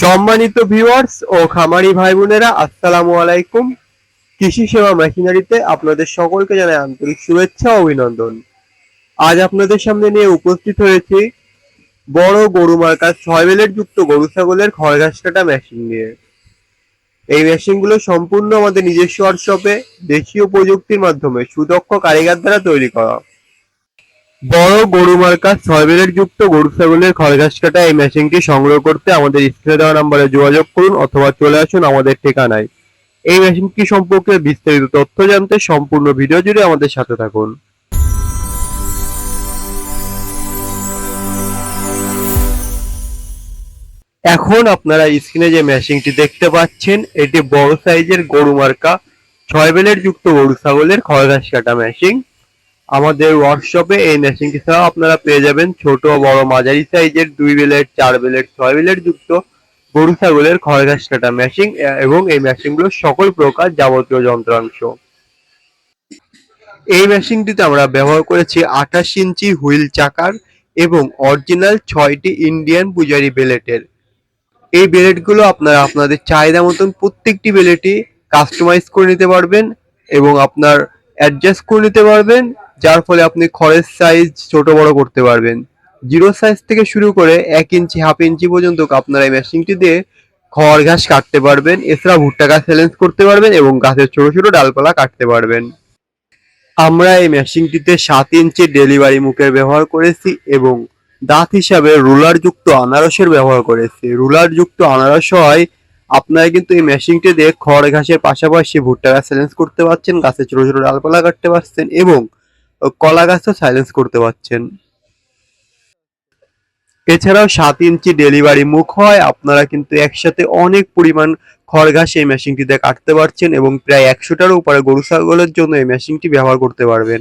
সম্মানিত ভিউয়ার্স ও খামারি ভাই বোনেরা আসসালামু আলাইকুম। কৃষি সেবা মেশিনারিতে আপনাদের সকলকে জানাই আন্তরিক শুভেচ্ছা ও অভিনন্দন। আজ আপনাদের সামনে নিয়ে উপস্থিত হয়েছি বড় গরু মার্কার ছয় বেলের যুক্ত গরু ছাগলের খড় ঘাস কাটা মেশিন নিয়ে। এই মেশিনগুলো সম্পূর্ণ আমাদের নিজস্ব ওয়ার্কশপে দেশীয় প্রযুক্তির মাধ্যমে সুদক্ষ কারিগর দ্বারা তৈরি করা। বড় গরু মার্কার ছয় যুক্ত গরু ছাগলের খড় ঘাস কাটা এই মেশিনটি সংগ্রহ করতে আমাদের স্ক্রিনে দেওয়া নম্বরে যোগাযোগ করুন অথবা চলে আসুন আমাদের ঠিকানায়। এই মেশিনটি সম্পর্কে বিস্তারিত তথ্য জানতে সম্পূর্ণ ভিডিও জুড়ে আমাদের সাথে থাকুন। এখন আপনারা স্ক্রিনে যে মেশিনটি দেখতে পাচ্ছেন, এটি বড় সাইজের গরু মার্কা ছয় বেলের যুক্ত গরু ছাগলের খড় ঘাস কাটা মেশিন। আমাদের ওয়ার্কশপে এই মেশিনটি ছাড়াও আপনারা পেয়ে যাবেন ছোট, বড়, মাঝারি সাইজের দুই বেলের চার বেলের ছয় বেলের যুক্ত গরু, ছাগলের খড় ঘাস কাটা মেশিন এবং এই মেশিনগুলো সকল প্রকার যাবতীয় যন্ত্রাংশ। এই মেশিনটিতে আমরা ব্যবহার করেছি আঠাশ ইঞ্চি হুইল চাকার এবং অরিজিনাল ছয়টি ইন্ডিয়ান পূজারি বেলেটের এই বেলেটগুলো আপনারা আপনাদের চাহিদা মতন প্রত্যেকটি বেলেটই কাস্টমাইজ করে নিতে পারবেন এবং আপনার অ্যাডজাস্ট করে নিতে পারবেন যার ফলে আপনি খড়ের সাইজ ছোট বড় করতে পারবেন। জিরো সাইজ থেকে শুরু করে এক ইঞ্চি হাফ ইঞ্চি পর্যন্ত আপনারা এই মেশিনটি দিয়ে খড় ঘাস কাটতে পারবেন। এছাড়া ভুট্টা গাছ চ্যালেঞ্জ করতে পারবেন এবং গাছের ছোট ছোট ডালপালা কাটতে পারবেন। আমরা এই মেশিনটিতে সাত ইঞ্চি ডেলিভারি মুখের ব্যবহার করেছি এবং দাঁত হিসাবে রুলার যুক্ত আনারসের ব্যবহার করেছি। রুলার যুক্ত আনারস হয়, আপনারা কিন্তু এই মেশিনটি দিয়ে খড় ঘাসের পাশাপাশি ভুট্টা গাছ চ্যালেঞ্জ করতে পারছেন, গাছের ছোট ছোট ডালপালা কাটতে পারছেন এবং কলা গাছও সাইলেন্স করতে পারছেন। এছাড়াও সাত ইঞ্চি ডেলিভারি মুখ হয়, আপনারা কিন্তু একসাথে অনেক পরিমাণ খড় ঘাস এই মেশিনটিতে কাটতে পারছেন এবং প্রায় একশোটারও উপরে গরু ছাগলের জন্য এই মেশিনটি ব্যবহার করতে পারবেন।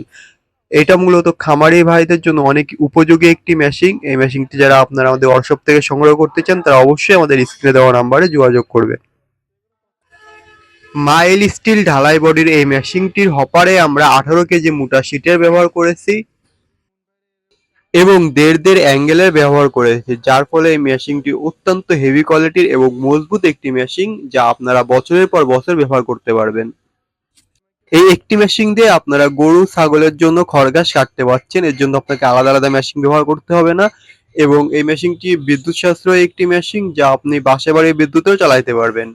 এটা মূলত খামারি ভাইদের জন্য অনেক উপযোগী একটি মেশিন এই মেশিনটি যারা আপনারা আমাদের হোয়াটসঅ্যাপ থেকে সংগ্রহ করতে চান, তারা অবশ্যই আমাদের স্ক্রিনে দেওয়া নাম্বারে যোগাযোগ করবে মাইল স্টিল ঢালাই বডির এই মেশিনটির হপারে আমরা আঠারো কেজি মোটা শিটের ব্যবহার করেছি এবং দেড় দেড় অ্যাঙ্গেলের ব্যবহার করেছি, যার ফলে এই মেশিনটি অত্যন্ত হেভি কোয়ালিটির এবং মজবুত একটি মেশিন যা আপনারা বছরের পর বছর ব্যবহার করতে পারবেন। এই একটি মেশিন দিয়ে আপনারা গরু, ছাগলের জন্য খড়ঘাস কাটতে পারছেন, এর জন্য আপনাকে আলাদা আলাদা মেশিন ব্যবহার করতে হবে না এবং এই মেশিনটি বিদ্যুৎ সাশ্রয়ী একটি মেশিন যা আপনি বাসা বাড়ি বিদ্যুতেও চালাইতে পারবেন।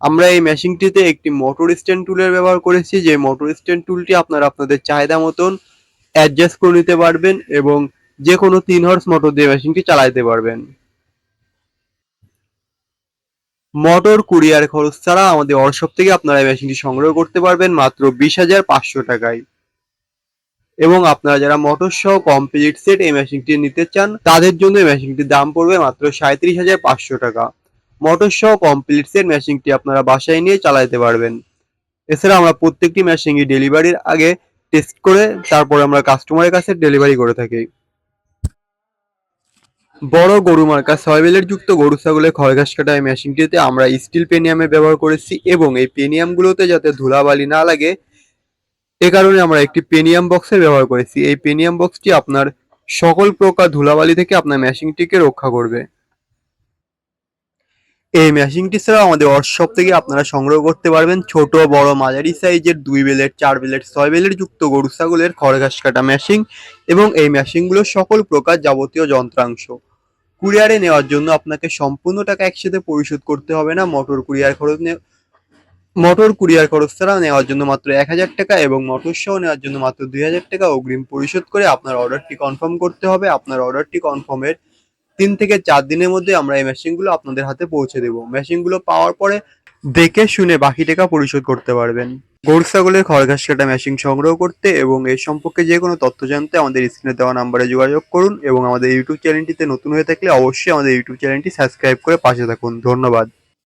আমরা এই মেশিনটিতে একটি মোটর স্ট্যান্ড টুলের ব্যবহার করেছি। যে মোটর স্ট্যান্ড টুলটি আপনারা আপনাদের চাহিদা মতন অ্যাডজাস্ট করে নিতে পারবেন এবং যে কোনো তিন হর্স মোটর দিয়ে মেশিনটি চালাতে পারবেন। মোটর কুরিয়ার খরচ ছাড়া আমাদের ওয়ার্কশপ থেকে আপনারা এই মেশিনটি সংগ্রহ করতে পারবেন মাত্র বিশ হাজার পাঁচশো টাকায়। এবং আপনারা যারা মোটর সহ কমপ্লিট সেট এই মেশিনটি নিতে চান, তাদের জন্য এই মেশিনটির দাম পড়বে মাত্র সাঁত্রিশ হাজার পাঁচশো টাকা। মোটর সহ কমপ্লিট সেট মেশিনটি আপনারা বাসায় নিয়ে চালাতে পারবেন। এছাড়া আমরা প্রত্যেকটি মেশিনই ডেলিভারির আগে টেস্ট করে তারপরে আমরা কাস্টমারের কাছে ডেলিভারি করে থাকি। বড় গরু মার্কা ছয় বেলের যুক্ত গরু ছাগলের খড় ঘাস কাটা এই মেশিনটিতে আমরা স্টিল পেনিয়ামের ব্যবহার করেছি এবং এই পেনিয়ামগুলোতে যাতে ধুলাবালি না লাগে, এ কারণে আমরা একটি পেনিয়াম বক্সের ব্যবহার করেছি। এই পেনিয়াম বক্সটি আপনার সকল প্রকার ধুলাবালি থেকে আপনার মেশিনটিকে রক্ষা করবে। এই মেশিনটি ছাড়াও আমাদের ওয়ার্কশপ থেকে আপনারা সংগ্রহ করতে পারবেন ছোট, বড়, মাঝারি সাইজের দুই বেলের চার বেলের ছয় বেলের যুক্ত গরু, ছাগলের খড় ঘাস কাটা মেশিন এবং এই মেশিনগুলো সকল প্রকার যাবতীয় যন্ত্রাংশ। কুরিয়ারে নেওয়ার জন্য আপনাকে সম্পূর্ণ টাকা একসাথে পরিশোধ করতে হবে না। মোটর কুরিয়ার খরচ মোটর কুরিয়ার খরচ ছাড়া নেওয়ার জন্য মাত্র এক হাজার টাকা এবং মোটর সহ নেওয়ার জন্য মাত্র দুই হাজার টাকা অগ্রিম পরিশোধ করে আপনার অর্ডারটি কনফার্ম করতে হবে। আপনার অর্ডারটি কনফার্মের তিন থেকে চার দিনের মধ্যে আমরা এই মেশিনগুলো আপনাদের হাতে পৌঁছে দেবো। মেশিনগুলো পাওয়ার পরে দেখে শুনে বাকি টাকা পরিশোধ করতে পারবেন। গরু ছাগলের খড়ঘাস কাটা মেশিন সংগ্রহ করতে এবং এই সম্পর্কে যে কোনো তথ্য জানতে আমাদের স্ক্রিনে দেওয়া নাম্বারে যোগাযোগ করুন এবং আমাদের ইউটিউব চ্যানেলটিতে নতুন হয়ে থাকলে অবশ্যই আমাদের ইউটিউব চ্যানেলটি সাবস্ক্রাইব করে পাশে থাকুন। ধন্যবাদ।